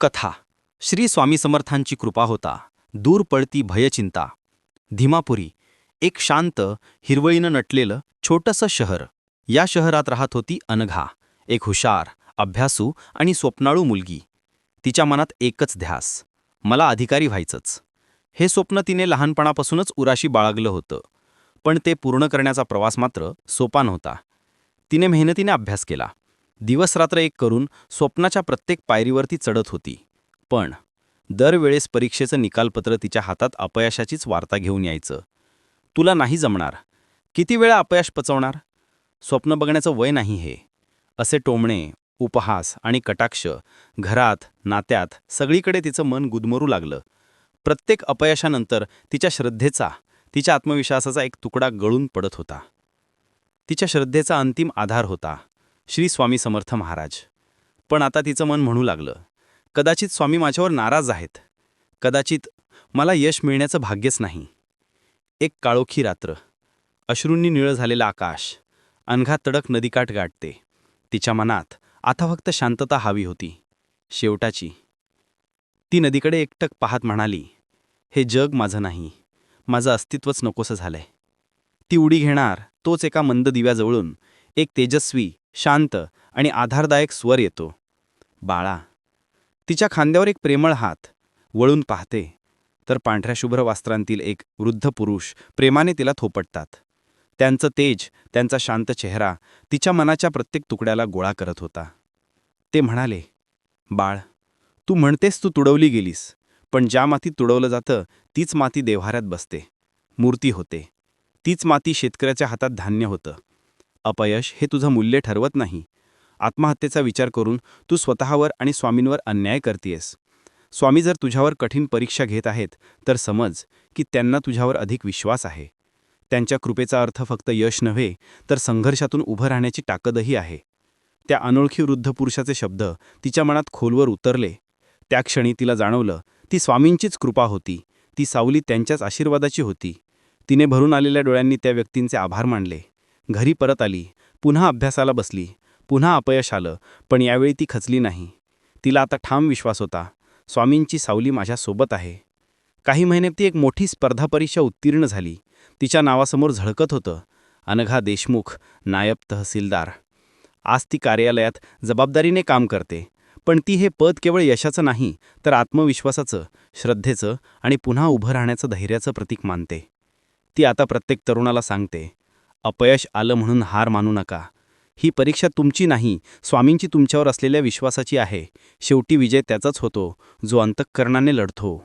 कथा. श्री स्वामी समर्थांची कृपा होता. दूर पळती भयचिंता. धीमापुरी. एक शांत हिरवळीनं नटलेलं छोटंसं शहर. या शहरात राहत होती अनघा. एक हुशार अभ्यासू आणि स्वप्नाळू मुलगी. तिच्या मनात एकच ध्यास. मला अधिकारी व्हायचंच. हे स्वप्न तिने लहानपणापासूनच उराशी बाळगलं होतं. पण ते पूर्ण करण्याचा प्रवास मात्र सोपा नव्हता. तिने मेहनतीने अभ्यास केला. दिवसरात्र एक करून स्वप्नाच्या प्रत्येक पायरीवरती चढत होती. पण दरवेळेस परीक्षेचं निकालपत्र तिच्या हातात अपयशाचीच वार्ता घेऊन यायचं. तुला नाही जमणार. किती वेळा अपयश पचवणार? स्वप्न बघण्याचं वय नाही हे. असे टोमणे उपहास आणि कटाक्ष घरात नात्यात सगळीकडे तिचं मन गुदमरू लागलं. प्रत्येक अपयशानंतर तिच्या श्रद्धेचा तिच्या आत्मविश्वासाचा एक तुकडा गळून पडत होता. तिच्या श्रद्धेचा अंतिम आधार होता. श्री स्वामी समर्थ महाराज. पण आता तिचं मन म्हणू लागलं. कदाचित स्वामी माझ्यावर नाराज आहेत. कदाचित मला यश मिळण्याचं भाग्यच नाही. एक काळोखी रात्र. अश्रूंनी निळं झालेलं आकाश. अनघा तडक नदीकाठ गाठते. तिच्या मनात आता फक्त शांतता हवी होती. शेवटाची. ती नदीकडे एकटक पाहत म्हणाली हे जग माझं नाही. माझं अस्तित्वच नकोसं झालंय. ती उडी घेणार तोच एका मंद दिव्याजवळून एक तेजस्वी शांत आणि आधारदायक स्वर येतो. बाळा तिच्या खांद्यावर एक प्रेमळ हात वळून पाहते तर पांढऱ्या शुभ्र वस्त्रांतील एक वृद्ध पुरुष प्रेमाने तिला थोपटतात. त्यांचं तेज त्यांचा शांत चेहरा तिच्या मनाच्या प्रत्येक तुकड्याला गोळा करत होता. ते म्हणाले बाळ तू म्हणतेस तू तुडवली गेलीस पण ज्या मातीत तुडवलं जातं तीच माती देव्हाऱ्यात बसते. मूर्ती होते. तीच माती शेतकऱ्याच्या हातात धान्य होतं. अपयश हे तुझं मूल्य ठरवत नाही. आत्महत्येचा विचार करून तू स्वतःवर आणि स्वामींवर अन्याय करतेयस. स्वामी जर तुझ्यावर कठीण परीक्षा घेत आहेत तर समज की त्यांना तुझ्यावर अधिक विश्वास आहे. त्यांच्या कृपेचा अर्थ फक्त यश नव्हे तर संघर्षातून उभं राहण्याची ताकदही आहे. त्या अनोळखी वृद्ध पुरुषाचे शब्द तिच्या मनात खोलवर उतरले. त्या क्षणी तिला जाणवलं ती स्वामींचीच कृपा होती. ती सावली त्यांच्याच आशीर्वादाची होती. तिने भरून आलेल्या डोळ्यांनी त्या व्यक्तींचे आभार मानले. घरी परत आली. पुन्हा अभ्यासाला बसली. पुन्हा अपयश आलं पण यावेळी ती खचली नाही. तिला आता ठाम विश्वास होता. स्वामींची सावली माझ्यासोबत आहे. काही महिन्यात ती एक मोठी स्पर्धा परीक्षा उत्तीर्ण झाली. तिच्या नावासमोर झळकत होतं. अनघा देशमुख नायब तहसीलदार. आज ती कार्यालयात जबाबदारीने काम करते. पण ती हे पद केवळ यशाचं नाही तर आत्मविश्वासाचं श्रद्धेचं आणि पुन्हा उभं राहण्याचं धैर्याचं प्रतीक मानते. ती आता प्रत्येक तरुणाला सांगते अपयश आलं म्हणून हार मानू नका. ही परीक्षा तुमची नाही स्वामींची तुमच्यावर असलेल्या विश्वासाची आहे. शेवटी विजय त्याचाच होतो जो अंतःकरणाने लढतो.